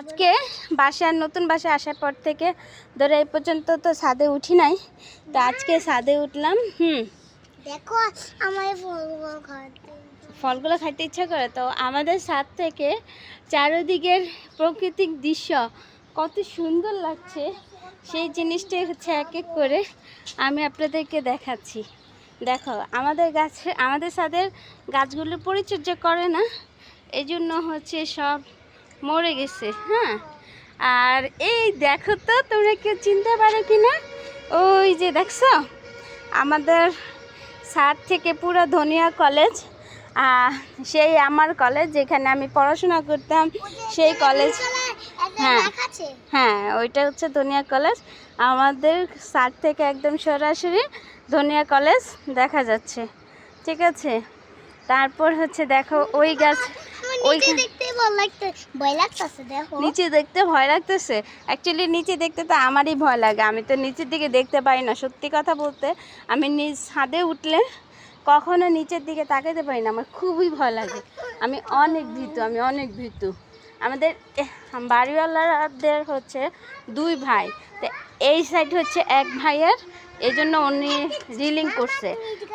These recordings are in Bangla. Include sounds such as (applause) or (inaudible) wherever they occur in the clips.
আজকে বাসার নতুন বাসায় আসার পর থেকে ধরে এই পর্যন্ত তো ছাদে উঠি নাই। তো আজকে ছাদে উঠলাম হুম। দেখো আমার ফলগুলো ফলগুলো খাইতে ইচ্ছা করে? তো আমাদের ছাদ থেকে চারিদিকের প্রাকৃতিক দৃশ্য কত সুন্দর লাগছে। সেই জিনিসটাই হচ্ছে এক এক করে আমি আপনাদেরকে দেখাচ্ছি। দেখো আমাদের গাছে আমাদের ছাদের গাছগুলো পরিচর্যা করে না এই জন্য হচ্ছে সব মরে গেছে হ্যাঁ? আর এই দেখো তো, তোমরা কেউ চিনতে পারো কি না ওই যে দেখছ? আমাদের সার থেকে পুরো ধনিয়া কলেজ সেই আমার কলেজ যেখানে আমি পড়াশোনা করতাম, সেই কলেজ হ্যাঁ। হ্যাঁ ওইটা হচ্ছে ধনিয়া কলেজ। আমাদের সার থেকে একদম সরাসরি ধনিয়া কলেজ দেখা যাচ্ছে, ঠিক আছে? তারপর হচ্ছে দেখো ওই গাছ ওই দেখতে ভয় লাগতেছে দেখো। নিচে দেখতে ভয় লাগতেছে। অ্যাকচুয়ালি নিচে দেখতে তো আমারই ভয় লাগে। আমি তো নিচের দিকে দেখতে পাই না। সত্যি কথা বলতে আমি নিজ ছাদে উঠলে কখনো নিচের দিকে তাকাতে পারি না। আমার খুবই ভয় লাগে। আমি অনেক ভীতু আমি অনেক ভীতু। আমাদের বাড়িওয়ালাদের হচ্ছে দুই ভাই। তো এই সাইড হচ্ছে এক ভাইয়ের এই জন্য উনি রিলিং করছে।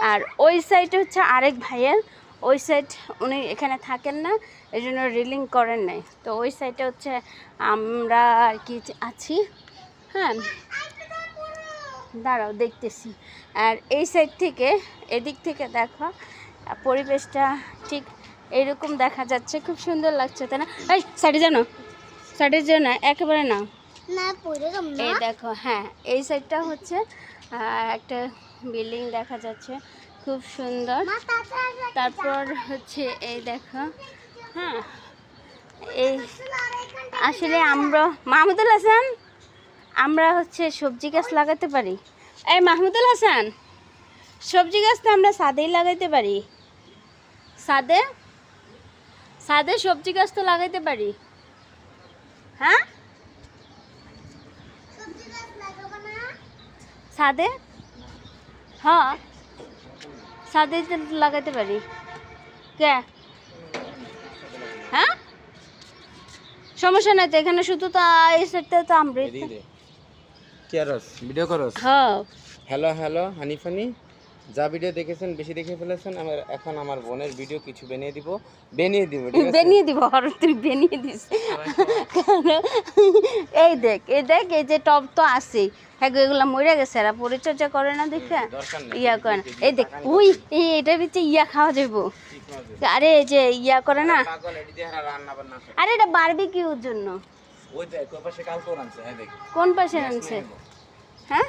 আর ওই সাইড হচ্ছে আরেক ভাইয়ের। ওই সাইড উনি এখানে থাকেন না এই জন্য রিলিং করেন নাই। তো ওই সাইডে হচ্ছে আমরা আর কি আছি। হ্যাঁ দাঁড়াও দেখতেছি। আর এই সাইড থেকে এদিক থেকে দেখো পরিবেশটা ঠিক এরকম দেখা যাচ্ছে। খুব সুন্দর লাগছে তাই না? এই সাইডে জানো সাইডে যেও না একেবারে না। না এই দেখো হ্যাঁ এই সাইডটা হচ্ছে একটা বিল্ডিং দেখা যাচ্ছে। খুব সুন্দর। তারপর হচ্ছে এই দেখো। হ্যাঁ এই আসলে আমরা মাহমুদুল হাসান আমরা হচ্ছে সবজি গাছ লাগাতে পারি। এই মাহমুদুল হাসান সবজি গাছ তো আমরা সাদেই লাগাইতে পারি। সাদে সাদে সবজি গাছ তো লাগাইতে পারি। হ্যাঁ? সাদে হ্যাঁ ছাদে লাগাইতে পারি। কে? হ্যাঁ? সমস্যা নাই তো এখানে শুধু তো এই তো আমরা এদিকে কি ভিডিও করস? হ্যাঁ। হ্যালো হ্যালো হানি ফানি যা ভিডিও দেখেছেন বেশি দেখে ফেলেছেন আমার এখন আমার বোনের ভিডিও কিছু বানিয়ে দিব। বানিয়ে দিব ঠিক আছে? বেনিয়ে দিব হর তুই বেনিয়ে দিস। এই দেখ এই দেখ এই যে টব তো আছে হ্যাঁ এগুলা মরে গেছে এরা পরিচর্যা করে না দেখে? ইয়া করে না। এই দেখ উই এটার ভিতরে ইয়া খাওয়া যাব আরে এই যে ইয়া করে না। আরে এটা বারবিকিউর জন্য। ওই দেখ ওই পাশে কাল আনছে হ্যাঁ দেখ। কোন পাশে আনছে? হ্যাঁ?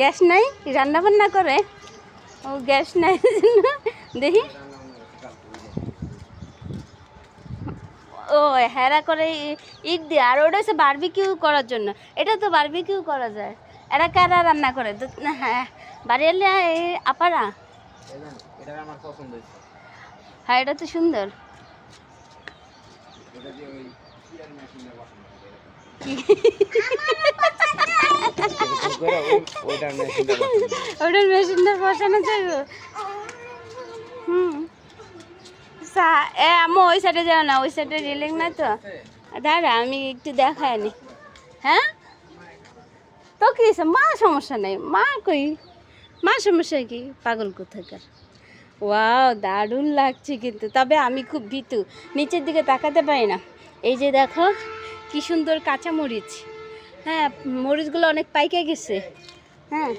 গ্যাস নাই? রান্না বান্না করে? ও, গ্যাস নাই দেখি। ও, হেরা করে ইট দিয়ে। আর ওটা হচ্ছে বারবিকিউ করার জন্য। এটা তো বারবিকিউ করা যায়। এরা কারা রান্না করে? হ্যাঁ। বাড়িয়ালিয়া এই আপারা? হ্যাঁ এটা তো সুন্দর। ওটার মেশিনটা বসানো যাবে হুম। সা, এ আমি ওই সাইডে যাও না, ওই সাইডে রিলিং না তো? দাঁড়া, আমি একটু দেখাই নি। হ্যাঁ? তো কি মা সমস্যা নেই। মা কই? মা সমস্যা কি? পাগল কোথাকার? ওয়াও, দারুণ লাগছে কিন্তু। তবে আমি খুব ভীতু। নিচের দিকে তাকাতে পারি না। এই যে দেখো কি সুন্দর কাঁচা মরিচ হ্যাঁ মরিচগুলো অনেক পাইকে গেছে। হ্যাঁ।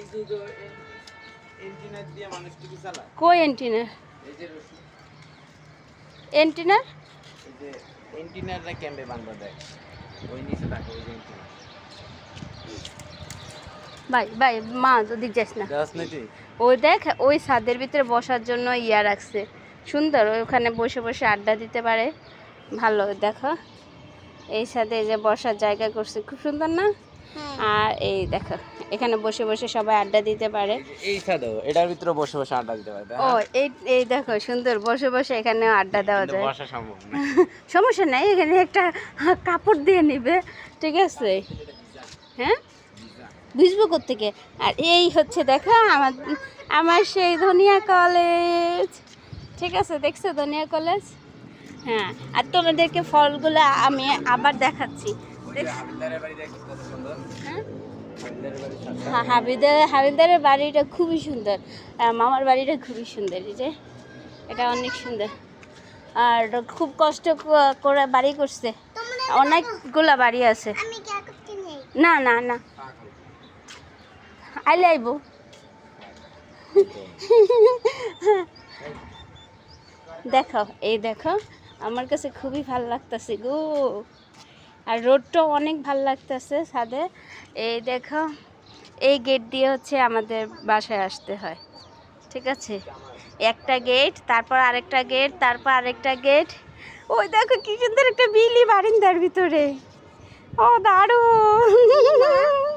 কই এন্টিনার এন্টিনার এই এন্টিনাররা ক্যাম্পে বান্ধা দেয় ওই নিচে থাকে ওই যে এন্টিনার ভাই ভাই মা ওদিক যাস না। ওই দেখ ওই ছাদের ভিতরে বসার জন্য ইয়া রাখছে। সুন্দর ওখানে বসে বসে আড্ডা দিতে পারে। ভালো দেখো। এই সাথে যে বসার জায়গা করছে খুব সুন্দর না? হ্যাঁ। আর এই দেখো এখানে বসে বসে সবাই আড্ডা দিতে পারে। এই ছাদেও এটার ভিতরে বসে বসে আড্ডা দিতে পারে ও এই এই দেখো সুন্দর বসে বসে এখানে আড্ডা দেওয়া যায়। বসা সম্ভব না। (laughs) সমস্যা নাই এখানে একটা কাপড় দিয়ে নিবে ঠিক আছে? হ্যাঁ? বুঝব কোথেকে আর এই হচ্ছে দেখো আমার আমার সেই ধনিয়া কলেজ। ঠিক আছে দেখছ ধনিয়া কলেজ? হ্যাঁ আর তোমাদেরকে ফলগুলো আমি আবার দেখাচ্ছি। হ্যাঁ? সামনে। হ্যাঁ হাবিলদারের বাড়িটা খুবই সুন্দর। মামার বাড়িটা খুবই সুন্দর এই যে। এটা অনেক সুন্দর। আর খুব কষ্ট করে বাড়ি করছে। অনেকগুলা বাড়ি আছে। আমি কে করতে নেই? না না না। আইলে আইব (laughs) দেখো এই দেখো। আমার কাছে খুবই ভালো লাগতেছে গো। আর রোডটাও অনেক ভালো লাগতেছে ছাদে। এই দেখো, এই গেট দিয়ে হচ্ছে আমাদের বাসায় আসতে হয়। ঠিক আছে? একটা গেট তারপর আরেকটা গেট তারপর আরেকটা গেট ওই দেখো কি সুন্দর একটা বিলি বারিন্দার ভিতরে। ও দারুণ!